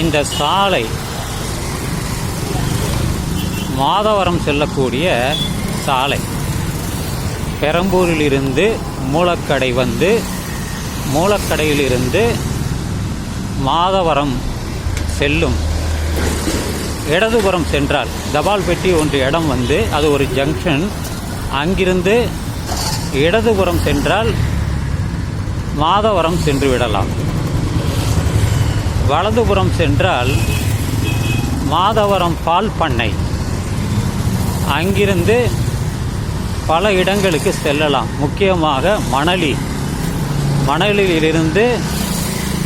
இந்த சாலை மாதவரம் செல்லக்கூடிய சாலை. பெரம்பூரிலிருந்து மூலக்கடை வந்து மூலக்கடையிலிருந்து மாதவரம் செல்லும். இடதுபுறம் சென்றால் தபால் பெட்டி ஒன்று இடம் வந்து அது ஒரு ஜங்ஷன் அங்கிருந்து இடதுபுறம் சென்றால் மாதவரம் சென்று விடலாம். வலதுபுறம் சென்றால் மாதவரம் பால் பண்ணை. அங்கிருந்து பல இடங்களுக்கு செல்லலாம். முக்கியமாக மணலி. மணலிலிருந்து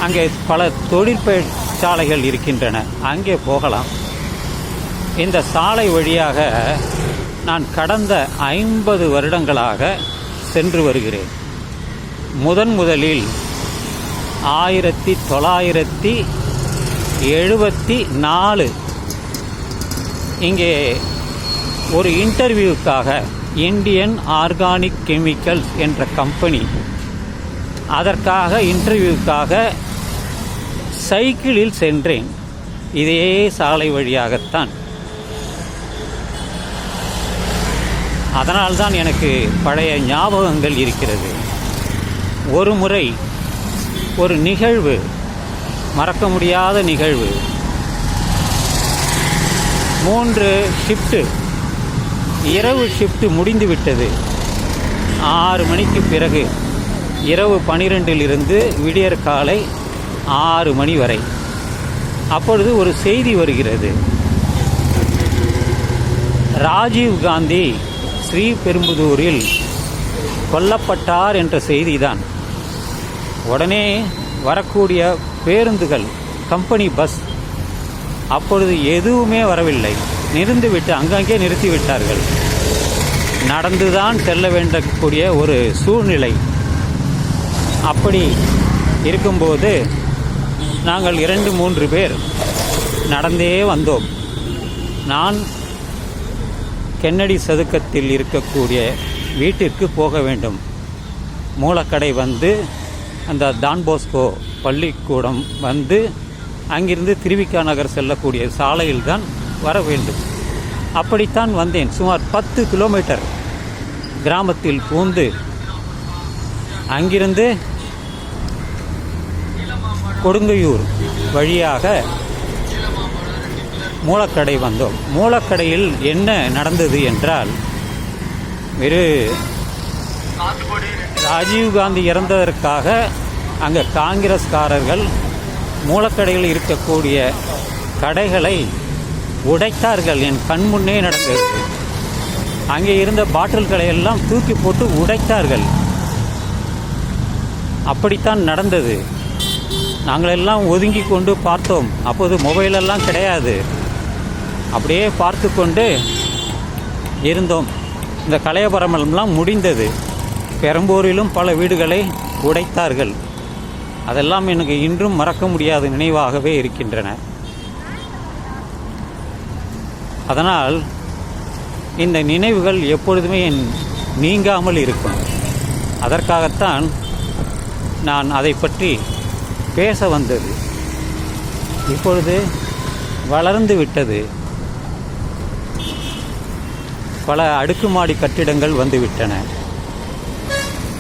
அங்கே பல தொழிற்பயிற்சாலைகள் இருக்கின்றன. அங்கே போகலாம். இந்த சாலை வழியாக நான் கடந்த ஐம்பது வருடங்களாக சென்று வருகிறேன். முதன் முதலில் ஆயிரத்தி தொள்ளாயிரத்தி எழுபத்தி நாலு. இங்கே ஒரு இன்டர்வியூக்காக இந்தியன் ஆர்கானிக் கெமிக்கல்ஸ் என்ற கம்பெனி அதற்காக இன்டர்வியூக்காக சைக்கிளில் சென்றேன். இதே சாலை வழியாகத்தான். அதனால்தான் எனக்கு பழைய ஞாபகங்கள் இருக்கிறது. ஒரு முறை ஒரு நிகழ்வு. மறக்க முடியாத நிகழ்வு. மூன்று ஷிஃப்ட்டு இரவு ஷிஃப்ட்டு முடிந்து விட்டது. ஆறு மணிக்கு பிறகு. இரவு பனிரெண்டிலிருந்து விடியற் காலை ஆறு மணி வரை. அப்பொழுது ஒரு செய்தி வருகிறது. ராஜீவ் காந்தி ஸ்ரீபெரும்புதூரில் கொல்லப்பட்டார் என்ற செய்திதான். உடனே வரக்கூடிய பேருந்துகள் கம்பெனி பஸ் அப்பொழுது எதுவுமே வரவில்லை. நிறுந்துவிட்டு அங்கங்கே நிறுத்திவிட்டார்கள். நடந்துதான் செல்ல வேண்டக்கூடிய ஒரு சூழ்நிலை அப்படி இருக்கும்போது நாங்கள் இரண்டு மூன்று பேர் நடந்தே வந்தோம். நான் கென்னடி சதுக்கத்தில் இருக்கக்கூடிய வீட்டிற்கு போக வேண்டும். மூலக்கடை வந்து அந்த டான்போஸ்கோ பள்ளிக்கூடம் வந்து அங்கிருந்து திருவிக்கா நகர் செல்லக்கூடிய சாலையில் தான் வர வேண்டும். அப்படித்தான் வந்தேன். சுமார் பத்து கிலோமீட்டர் கிராமத்தில் பூந்து அங்கிருந்து கொடுங்கையூர் வழியாக மூலக்கடை வந்தோம். மூலக்கடையில் என்ன நடந்தது என்றால் வெறு ராஜீவ்காந்தி இறந்ததற்காக அங்கே காங்கிரஸ்காரர்கள் மூலக்கடையில் இருக்கக்கூடிய கடைகளை உடைத்தார்கள். என் கண் முன்னே நடந்தது. அங்கே இருந்த பாட்டில்களை எல்லாம் தூக்கி போட்டு உடைத்தார்கள். அப்படித்தான் நடந்தது. நாங்களெல்லாம் ஒதுங்கி கொண்டு பார்த்தோம். அப்போது மொபைலெல்லாம் கிடையாது. அப்படியே பார்த்து கொண்டு இருந்தோம். இந்த கலையபரமெல்லாம் முடிந்தது. பெரம்பூரிலும் பல வீடுகளை உடைத்தார்கள். அதெல்லாம் எனக்கு இன்றும் மறக்க முடியாத நினைவாகவே இருக்கின்றன. அதனால் இந்த நினைவுகள் எப்பொழுதுமே என் நீங்காமல் இருக்கும். அதற்காகத்தான் நான் அதை பற்றி பேச வந்தது. இப்பொழுது வளர்ந்து விட்டது. பல அடுக்குமாடி கட்டிடங்கள் வந்துவிட்டன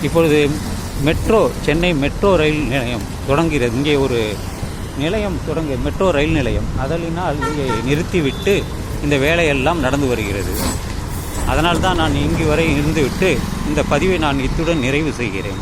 இப்பொழுது மெட்ரோ சென்னை மெட்ரோ ரயில் நிலையம் தொடங்குகிறது. இங்கே ஒரு நிலையம் தொடங்க மெட்ரோ ரயில் நிலையம். அதனால் இங்கே நிறுத்திவிட்டு இந்த வேலையெல்லாம் நடந்து வருகிறது. அதனால்தான் நான் இங்கு வரை இருந்துவிட்டு இந்த பதிவை நான் இத்துடன் நிறைவு செய்கிறேன்.